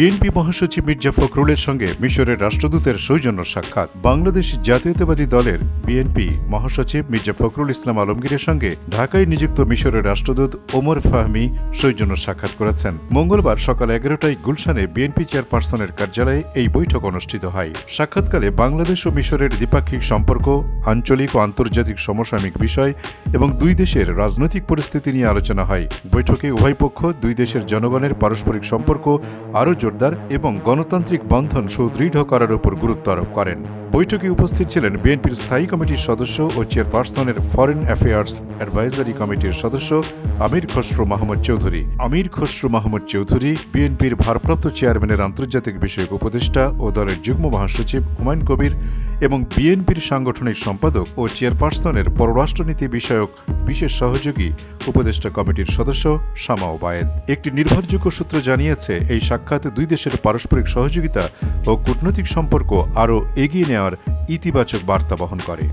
BNP মহাসচিব মির্জা ফখরুলের সঙ্গে মিশরের রাষ্ট্রদূতের সৌজন্য সাক্ষাৎ। বাংলাদেশ জাতীয়তাবাদী দলের বিএনপি মহাসচিব মির্জা ফখরুল ইসলাম আলমগীরের সঙ্গে ঢাকায় নিযুক্ত মিশরের রাষ্ট্রদূত ওমর ফাহমি সৌজন্য সাক্ষাৎ করেছেন। মঙ্গলবার সকাল এগারোটায় গুলশানে বিএনপি চেয়ারপারসনের কার্যালয়ে এই বৈঠক অনুষ্ঠিত হয়। সাক্ষাৎকালে বাংলাদেশ ও মিশরের দ্বিপাক্ষিক সম্পর্ক, আঞ্চলিক ও আন্তর্জাতিক সমসাময়িক বিষয় এবং দুই দেশের রাজনৈতিক পরিস্থিতি নিয়ে আলোচনা হয়। বৈঠকে উভয় পক্ষ দুই দেশের জনগণের পারস্পরিক সম্পর্ক আরও জোরদার এবং গণতান্ত্রিক বন্ধন সুদৃঢ় করার উপর গুরুত্ব আরোপ করেন। বৈঠকে উপস্থিত ছিলেন বিএনপির স্থায়ী কমিটির সদস্য ও চেয়ারপারসনের ফরেন অ্যাফেয়ার্স অ্যাডভাইজারি কমিটির সদস্য আমির খসরু মাহমুদ চৌধুরী। আমির খসরু মাহমুদ চৌধুরী বিএনপির ভারপ্রাপ্ত চেয়ারম্যানের আন্তর্জাতিক বিষয়ক উপদেষ্টা ও দলের যুগ্ম মহাসচিব হুমায়ুন কবির এবং বিএনপির সাংগঠনিক সম্পাদক ও চেয়ারপারসনের পররাষ্ট্রনীতি বিষয়ক বিশেষ সহযোগী উপদেষ্টা কমিটির সদস্য শামা ওবায়েদ। একটি নির্ভরযোগ্য সূত্র জানিয়েছে, এই সাক্ষাতে দুই দেশের পারস্পরিক সহযোগিতা ও কূটনৈতিক সম্পর্ক আরও এগিয়ে নেওয়ার ইতিবাচক বার্তা বহন করে।